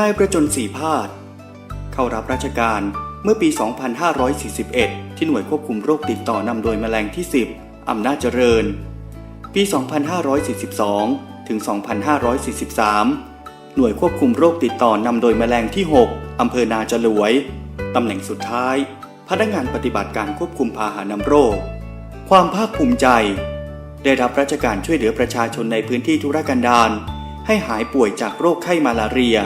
นายประจนศรีพาดเข้ารับราชการเมื่อปี 2541 ที่หน่วยควบคุมโรคติดต่อนำโดยแมลงที่ 10 อำนาจเจริญ ปี 2542 ถึง 2543 หน่วยควบคุมโรคติดต่อนำโดยแมลงที่ 6 อำเภอนาจลวย ตำแหน่งสุดท้าย พนักงานปฏิบัติการควบคุมพาหะนำโรค ความภาคภูมิใจ ได้รับราชการช่วยเหลือประชาชนในพื้นที่ทุรกันดารให้หายป่วยจากโรคไข้มาลาเรีย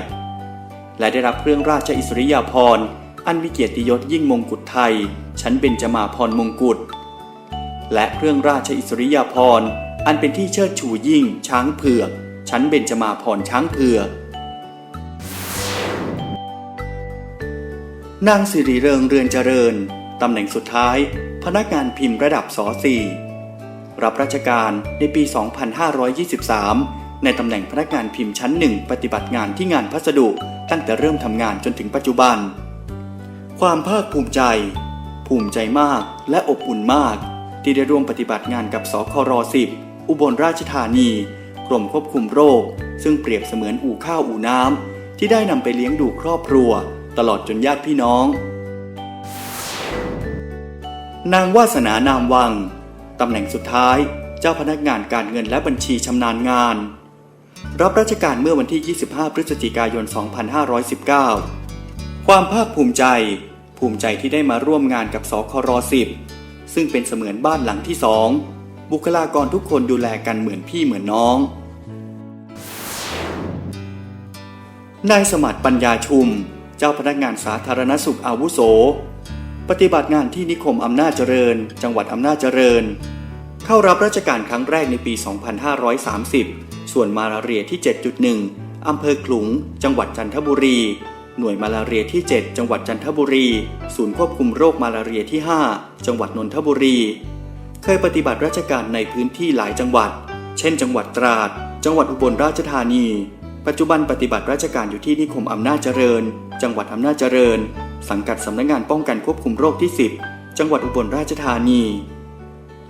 และได้รับเครื่องราชอิสริยาภรณ์ อันวิเกียรติยศยิ่งมงกุฎไทย ชั้นเบญจมาภรณ์มงกุฎ และเครื่องราชอิสริยาภรณ์ อันเป็นที่เชิดชูยิ่ง ช้างเผือก ชั้นเบญจมาภรณ์ช้างเผือก นางสิริเริงเรือนเจริญ ตำแหน่งสุดท้าย พนักงานพิมพ์ระดับส .4 รับราชการในปี 2523 ในตำแหน่งพนักงานพิมพ์ชั้นหนึ่งปฏิบัติงานที่งานพัสดุตั้งแต่เริ่มทำงานจนถึงปัจจุบัน ความภาคภูมิใจ ภูมิใจมากและอบอุ่นมาก ที่ได้ร่วมปฏิบัติงานกับสคร10 อุบลราชธานี กรมควบคุมโรค ซึ่งเปรียบเสมือนอู่ข้าวอู่น้ำที่ได้นำไปเลี้ยงดูครอบครัว ตลอดจนญาติพี่น้อง นางวาสนานามวังตำแหน่งสุดท้าย เจ้าพนักงานการเงินและบัญชีชำนาญงาน รับราชการเมื่อวันที่ 25 พฤศจิกายน 2519 ความภาคภูมิใจ ภูมิใจที่ได้มาร่วมงานกับสคร10 ซึ่งเป็นเสมือนบ้านหลังที่สองบุคลากรทุกคนดูแลกันเหมือนพี่เหมือนน้อง นายสมัติปัญญาชุม เจ้าพนักงานสาธารณสุขอาวุโส ปฏิบัติงานที่นิคมอำนาจเจริญ จังหวัดอำนาจเจริญ เข้ารับราชการครั้งแรกในปี 2530 ส่วนมาลาเรียที่ 7.1 อำเภอขลุง จังหวัดจันทบุรี หน่วยมาลาเรียที่ 7 จังหวัดจันทบุรี ศูนย์ควบคุมโรคมาลาเรียที่ 5 จังหวัดนนทบุรี เคยปฏิบัติราชการในพื้นที่หลายจังหวัด เช่น จังหวัดตราด จังหวัดอุบลราชธานี ปัจจุบันปฏิบัติราชการอยู่ที่นิคมอำนาจเจริญ จังหวัดอำนาจเจริญ สังกัดสำนักงานป้องกันควบคุมโรคที่ 10 จังหวัดอุบลราชธานี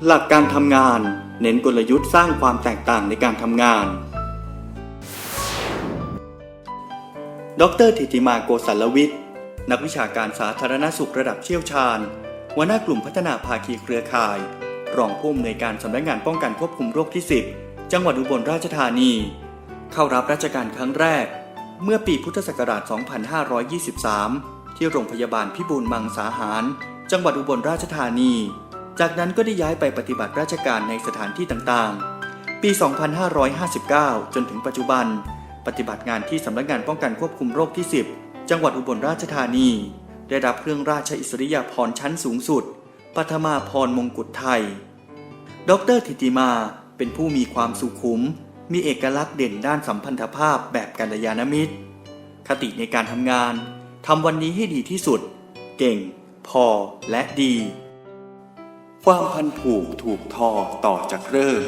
หลักการทำงาน เน้นกลยุทธ์สร้างความแตกต่างในการทำงาน ดรธิติมาโกสัลวิทย์ นักวิชาการสาธารณสุขระดับเชี่ยวชาญหัวหน้ากลุ่มพัฒนาภาคีเครือข่าย รองผู้อำนวยการสำนักงานป้องกันควบคุมโรคที่ 10 จังหวัดอุบลราชธานี เข้ารับราชการครั้งแรก เมื่อปีพุทธศักราช 2523 ที่โรงพยาบาลพิบูลมังสาหาร จังหวัดอุบลราชธานี จากนั้นก็ได้ย้ายไปปฏิบัติราชการในสถานที่ต่างๆ ปี 2559 จนถึงปัจจุบัน ปฏิบัติงานที่สำนักงานป้องกันควบคุมโรคที่ 10 จังหวัดอุบลราชธานี ได้รับเครื่องราชอิสริยาภรณ์ชั้นสูงสุด ปัทมาพรมงกุฎไทย ดรธิติมาเป็นผู้มีความสุขุม มีเอกลักษณ์เด่นด้านสัมพันธภาพแบบกัลยาณมิตร คติในการทำงาน ทำวันนี้ให้ดีที่สุด เก่ง พอและดี ความพันผูกถูกทอต่อจากเริ่ม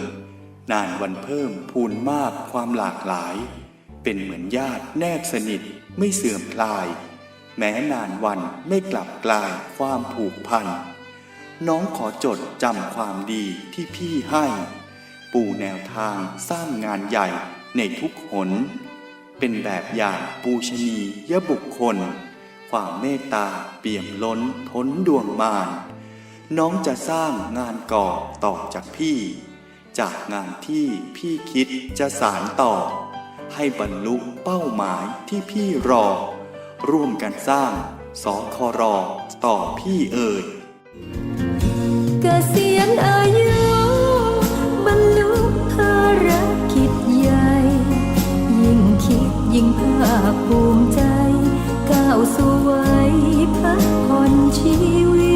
นานวันเพิ่มพูนมากความหลากหลาย เป็นเหมือนญาติแนบสนิทไม่เสื่อมคลาย แม้นานวันไม่กลับกลายความผูกพัน น้องขอจดจำความดีที่พี่ให้ ปูแนวทางสร้างงานใหญ่ในทุกหน เป็นแบบอย่างปูชนียบุคคล ความเมตตาเปี่ยมล้นพ้นดวงมาร น้องจะสร้างงานก่อต่อจากพี่ จากงานที่พี่คิดจะสารต่อ ให้บรรลุเป้าหมายที่พี่รอ ร่วมกันสร้างสอคอรอต่อพี่เอ่ยเกษียณอายุบรรลุภารกิจใหญ่ ยิ่งคิดยิ่งภาคภูมิใจ ก้าวสู่วัยพักผ่อนชีวิต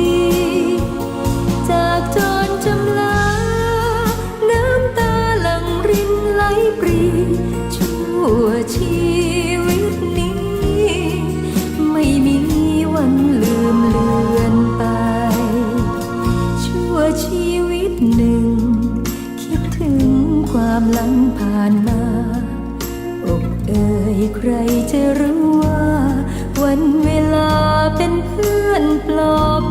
ใครจะรู้ว่า วันเวลาเป็นเพื่อนปลอบ